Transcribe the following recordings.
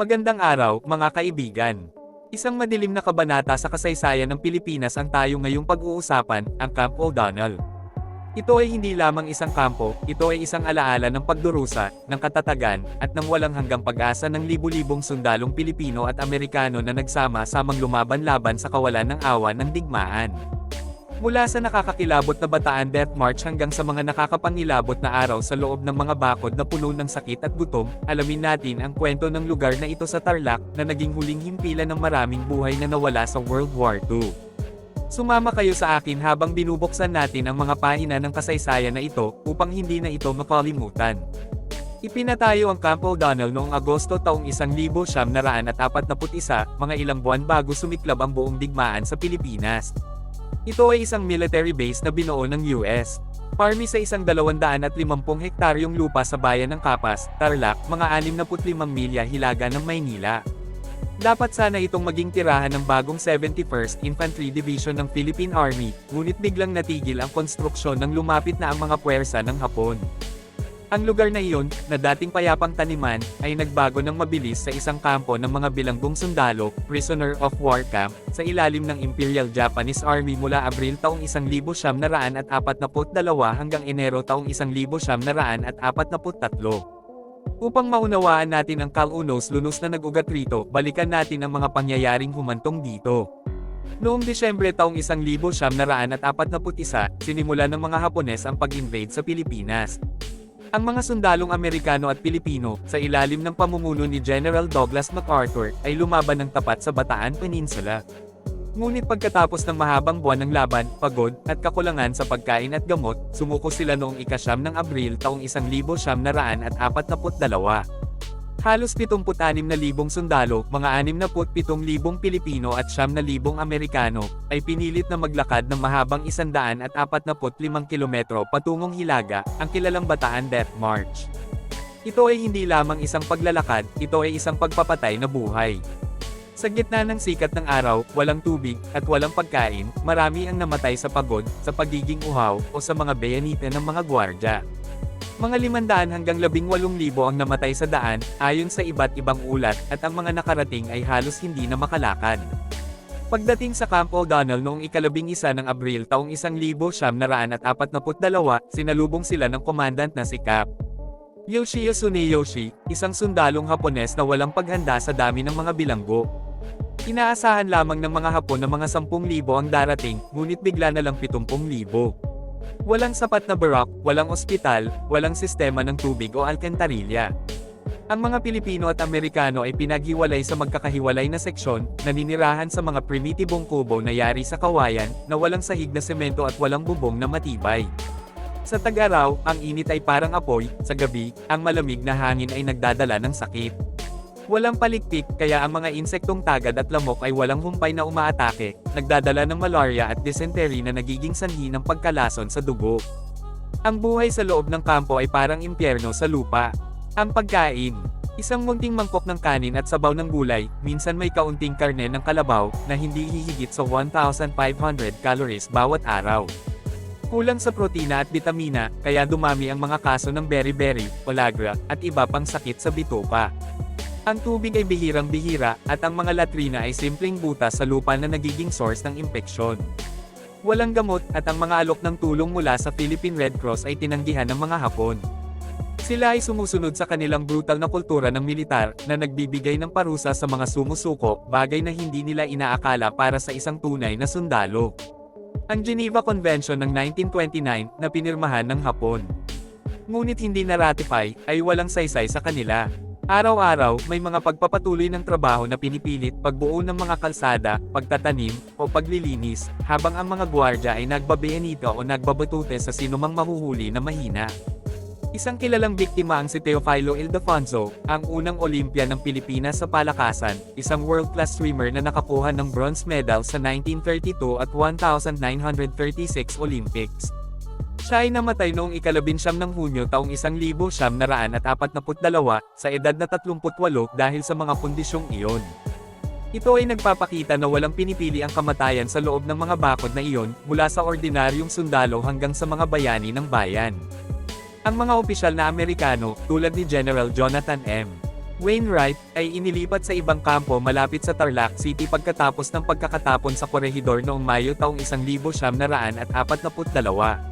Magandang araw, mga kaibigan. Isang madilim na kabanata sa kasaysayan ng Pilipinas ang tayo ngayong pag-uusapan, ang Camp O'Donnell. Ito ay hindi lamang isang kampo, ito ay isang alaala ng pagdurusa, ng katatagan, at ng walang hanggang pag-asa ng libu-libong sundalong Pilipino at Amerikano na nagsama-samang lumaban-laban sa kawalan ng awa ng digmaan. Mula sa nakakakilabot na Bataan Death March hanggang sa mga nakakapangilabot na araw sa loob ng mga bakod na puno ng sakit at gutom, alamin natin ang kwento ng lugar na ito sa Tarlac na naging huling himpilan ng maraming buhay na nawala sa World War II. Sumama kayo sa akin habang binubuksan natin ang mga pahina ng kasaysayan na ito upang hindi na ito makalimutan. Ipinatayo ang Camp O'Donnell noong Agosto taong 1941, mga ilang buwan bago sumiklab ang buong digmaan sa Pilipinas. Ito ay isang military base na binuo ng US. Parmi sa isang 250 hektaryong lupa sa bayan ng Kapas, Tarlac, mga 65 milya hilaga ng Maynila. Dapat sana itong maging tirahan ng bagong 71st Infantry Division ng Philippine Army, ngunit biglang natigil ang konstruksyon ng lumapit na ang mga puwersa ng Hapon. Ang lugar na iyon, na dating payapang taniman, ay nagbago ng mabilis sa isang kampo ng mga bilanggong sundalo, prisoner of war camp, sa ilalim ng Imperial Japanese Army mula Abril taong 1942 hanggang Enero taong 1943. Upang maunawaan natin ang kalunos-lunos na nag-ugat rito, balikan natin ang mga pangyayaring humantong dito. Noong Disyembre taong 1941, sinimula ng mga Hapones ang pag-invade sa Pilipinas. Ang mga sundalong Amerikano at Pilipino, sa ilalim ng pamumuno ni General Douglas MacArthur, ay lumaban ng tapat sa Bataan Peninsula. Ngunit pagkatapos ng mahabang buwan ng laban, pagod, at kakulangan sa pagkain at gamot, sumuko sila noong ikasyam ng Abril taong 1942. Halos 76,000 sundalo, mga 67,000 Pilipino at 9,000 Amerikano, ay pinilit na maglakad ng mahabang 145 kilometro patungong Hilaga, ang kilalang Bataan Death March. Ito ay hindi lamang isang paglalakad, ito ay isang pagpapatay na buhay. Sa gitna ng sikat ng araw, walang tubig, at walang pagkain, marami ang namatay sa pagod, sa pagiging uhaw, o sa mga bayanita ng mga gwardya. Mga 500 hanggang 18,000 ang namatay sa daan, ayon sa iba't ibang ulat, at ang mga nakarating ay halos hindi na makalakad. Pagdating sa Camp O'Donnell noong ikalabing isa ng Abril taong 1942, sinalubong sila ng komandant na si Cap. Yoshio Tsuneyoshi, isang sundalong Hapones na walang paghanda sa dami ng mga bilanggo. Inaasahan lamang ng mga Hapon na mga 10,000 ang darating, ngunit bigla na lang 70,000. Walang sapat na barak, walang ospital, walang sistema ng tubig o alkantarilya. Ang mga Pilipino at Amerikano ay pinaghiwalay sa magkakahiwalay na seksyon, naninirahan sa mga primitibong kubo na yari sa kawayan, na walang sahig na semento at walang bubong na matibay. Sa tag-araw, ang init ay parang apoy, sa gabi, ang malamig na hangin ay nagdadala ng sakit. Walang palikpik, kaya ang mga insektong tagad at lamok ay walang humpay na umaatake, nagdadala ng malaria at dysentery na nagiging sanhi ng pagkalason sa dugo. Ang buhay sa loob ng kampo ay parang impyerno sa lupa. Ang pagkain, isang munting mangkok ng kanin at sabaw ng gulay, minsan may kaunting karne ng kalabaw, na hindi hihigit sa 1,500 calories bawat araw. Kulang sa protina at bitamina, kaya dumami ang mga kaso ng beriberi, polagra, at iba pang sakit sa bituka. Ang tubig ay bihirang-bihira, at ang mga latrina ay simpleng butas sa lupa na nagiging source ng impeksyon. Walang gamot, at ang mga alok ng tulong mula sa Philippine Red Cross ay tinanggihan ng mga Hapon. Sila ay sumusunod sa kanilang brutal na kultura ng militar, na nagbibigay ng parusa sa mga sumusuko, bagay na hindi nila inaakala para sa isang tunay na sundalo. Ang Geneva Convention ng 1929, na pinirmahan ng Hapon. Ngunit hindi na-ratify, ay walang saysay sa kanila. Araw-araw, may mga pagpapatuloy ng trabaho na pinipilit, pagbuo ng mga kalsada, pagtatanim, o paglilinis, habang ang mga gwardya ay nagbabayanito o nagbabatute sa sinumang mahuhuli na mahina. Isang kilalang biktima ang si Teofilo Ildefonso, ang unang Olympian ng Pilipinas sa palakasan, isang world-class swimmer na nakakuha ng bronze medal sa 1932 at 1936 Olympics. Siya ay namatay noong ikalabinsyam ng Hunyo taong 1942 sa edad na 38 dahil sa mga kondisyong iyon. Ito ay nagpapakita na walang pinipili ang kamatayan sa loob ng mga bakod na iyon, mula sa ordinaryong sundalo hanggang sa mga bayani ng bayan. Ang mga opisyal na Amerikano, tulad ni General Jonathan M. Wainwright, ay inilipat sa ibang kampo malapit sa Tarlac City pagkatapos ng pagkakatapon sa korehidor noong Mayo taong 1942.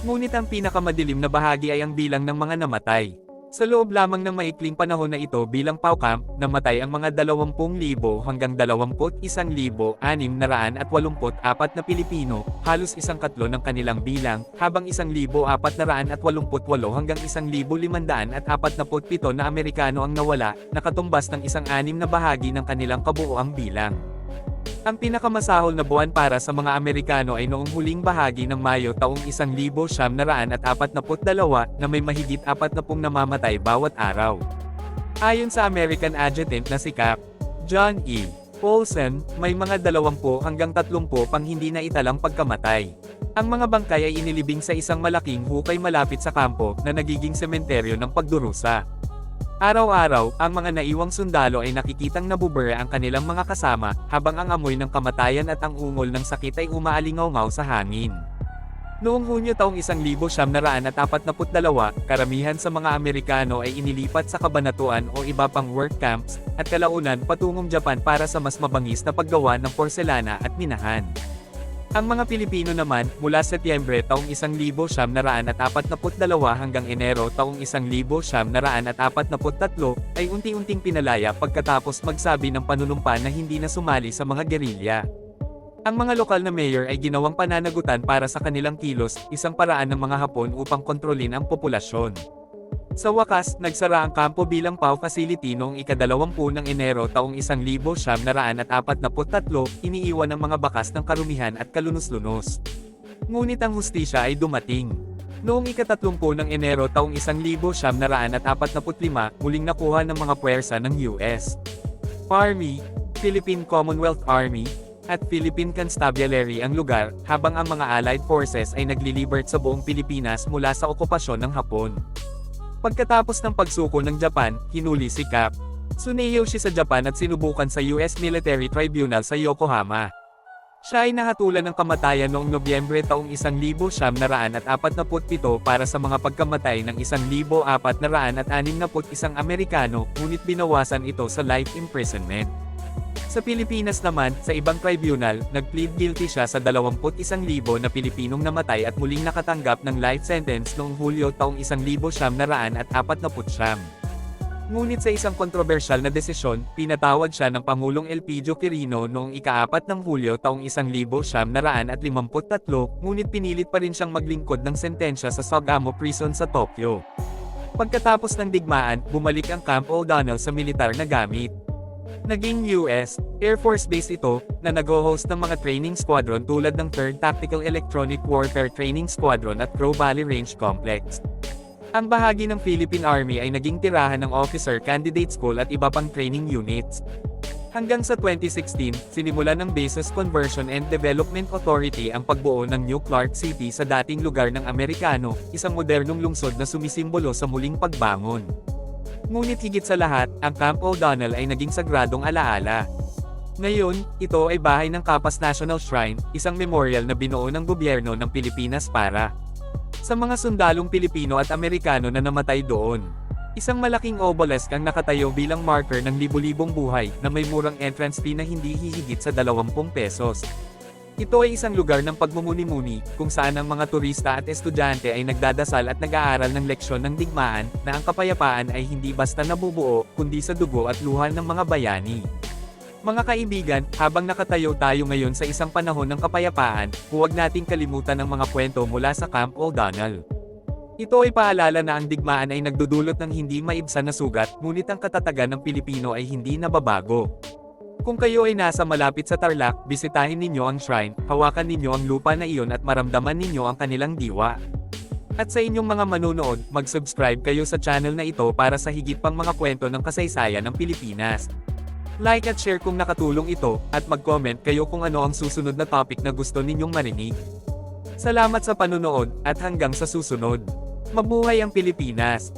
Ngunit ang pinakamadilim na bahagi ay ang bilang ng mga namatay. Sa loob lamang ng maikling panahon na ito bilang POW camp, namatay ang mga 20,000 hanggang 21,684 na Pilipino, halos isang katlo ng kanilang bilang, habang 1,488 hanggang 1,547 na Amerikano ang nawala, nakatumbas ng isang anim na bahagi ng kanilang kabuoang bilang. Ang pinakamasahol na buwan para sa mga Amerikano ay noong huling bahagi ng Mayo taong 1942 na may mahigit 40 namamatay bawat araw. Ayon sa American Adjutant na si Cap. John E. Paulson, may mga 20 hanggang 30 pang hindi na italang pagkamatay. Ang mga bangkay ay inilibing sa isang malaking hukay malapit sa kampo na nagiging sementeryo ng pagdurusa. Araw-araw, ang mga naiwang sundalo ay nakikitang nabubura ang kanilang mga kasama, habang ang amoy ng kamatayan at ang ungol ng sakit ay umaalingaw sa hangin. Noong Hunyo taong 1942, karamihan sa mga Amerikano ay inilipat sa kabanatuan o iba pang work camps, at kalaunan patungong Japan para sa mas mabangis na paggawa ng porselana at minahan. Ang mga Pilipino naman, mula Setyembre taong 1942 hanggang Enero taong 1943 ay unti-unting pinalaya pagkatapos magsabi ng panunumpa na hindi na sumali sa mga gerilya. Ang mga lokal na mayor ay ginawang pananagutan para sa kanilang kilos, isang paraan ng mga Hapon upang kontrolin ang populasyon. Sa wakas, nagsara ang kampo bilang PAW facility noong ikadalawampu ng Enero taong 1943, iniiwan ng mga bakas ng karumihan at kalunos-lunos. Ngunit ang hustisya ay dumating. Noong ikatatlumpu ng Enero taong 1945, muling nakuha ng mga puwersa ng US Army, Philippine Commonwealth Army, at Philippine Constabulary ang lugar, habang ang mga Allied Forces ay nagli-libert sa buong Pilipinas mula sa okupasyon ng Hapon. Pagkatapos ng pagsuko ng Japan, hinuli si Cap. Suneyo siya sa Japan at sinubukan sa US Military Tribunal sa Yokohama. Siya ay nahatulan ng kamatayan noong Nobyembre taong 1947 para sa mga pagkamatay ng 1,461 Amerikano, ngunit binawasan ito sa life imprisonment. Sa Pilipinas naman, sa ibang tribunal, nag-plead guilty siya sa 21,000 na Pilipinong namatay at muling nakatanggap ng life sentence noong Hulyo taong 1949. Ngunit sa isang kontrobersyal na desisyon, pinatawad siya ng Pangulong Elpidio Quirino noong ika-4 ng Hulyo taong 1953, ngunit pinilit pa rin siyang maglingkod ng sentensya sa Sogamo Prison sa Tokyo. Pagkatapos ng digmaan, bumalik ang Camp O'Donnell sa militar na gamit. Naging US Air Force Base ito, na nag-host ng mga training squadron tulad ng 3rd Tactical Electronic Warfare Training Squadron at Crow Valley Range Complex. Ang bahagi ng Philippine Army ay naging tirahan ng Officer Candidate School at iba pang training units. Hanggang sa 2016, sinimula ng Bases Conversion and Development Authority ang pagbuo ng New Clark City sa dating lugar ng Amerikano, isang modernong lungsod na sumisimbolo sa muling pagbangon. Ngunit higit sa lahat, ang Camp O'Donnell ay naging sagradong alaala. Ngayon, ito ay bahay ng Kapas National Shrine, isang memorial na binuo ng gobyerno ng Pilipinas para sa mga sundalong Pilipino at Amerikano na namatay doon. Isang malaking obelisk ang nakatayo bilang marker ng libu-libong buhay na may murang entrance fee na hindi hihigit sa 20 pesos. Ito ay isang lugar ng pagmumuni-muni, kung saan ang mga turista at estudyante ay nagdadasal at nag-aaral ng leksyon ng digmaan, na ang kapayapaan ay hindi basta nabubuo, kundi sa dugo at luha ng mga bayani. Mga kaibigan, habang nakatayo tayo ngayon sa isang panahon ng kapayapaan, huwag nating kalimutan ang mga kwento mula sa Camp O'Donnell. Ito ay paalala na ang digmaan ay nagdudulot ng hindi maibsan na sugat, ngunit ang katatagan ng Pilipino ay hindi nababago. Kung kayo ay nasa malapit sa Tarlac, bisitahin ninyo ang shrine, hawakan ninyo ang lupa na iyon at maramdaman ninyo ang kanilang diwa. At sa inyong mga manunood, mag-subscribe kayo sa channel na ito para sa higit pang mga kwento ng kasaysayan ng Pilipinas. Like at share kung nakatulong ito, at mag-comment kayo kung ano ang susunod na topic na gusto ninyong marinig. Salamat sa panunood, at hanggang sa susunod. Mabuhay ang Pilipinas!